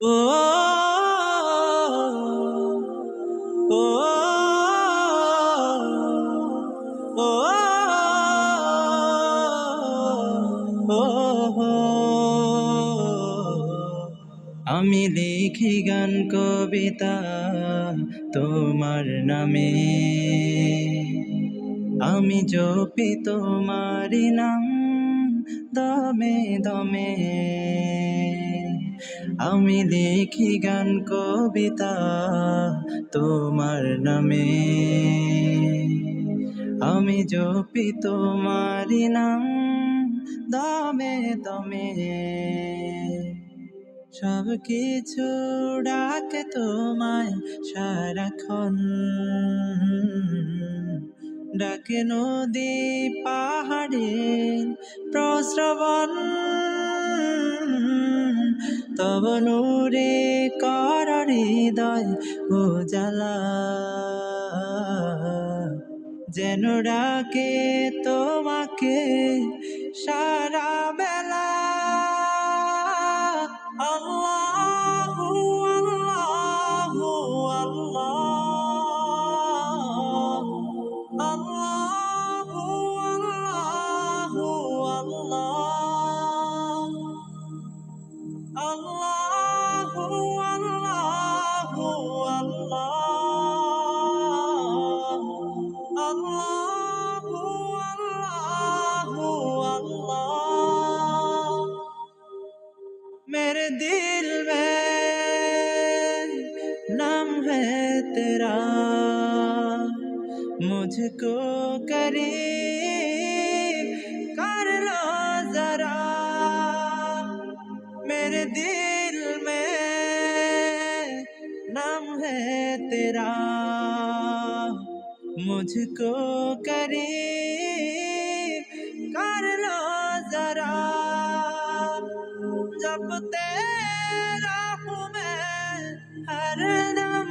আমি লিখি গান কবিতা তোমার নামে। আমি জপি তোমারি নাম দমে দমে। আমি লিখি গান কবিতা তোমার নামে। আমি জপি তোমারি নাম দমে দমে। সব কিছু ডাকে তোমায় সারাক্ষণ। ডাকে নদী পাহাড়ে প্রশ্রবণ তব নূরে কর হৃদয় ও জালা যেন ডাকে তোমাকে আল্লাহু আল্লাহু আল্লাহ আল্লাহু আল্লাহু আল্লাহ मेरे दिल में नाम है तेरा मुझको करीब कर लो تیرا مجھ کو کرے کر لو ذرا جب تیرا ہوں میں ہر دم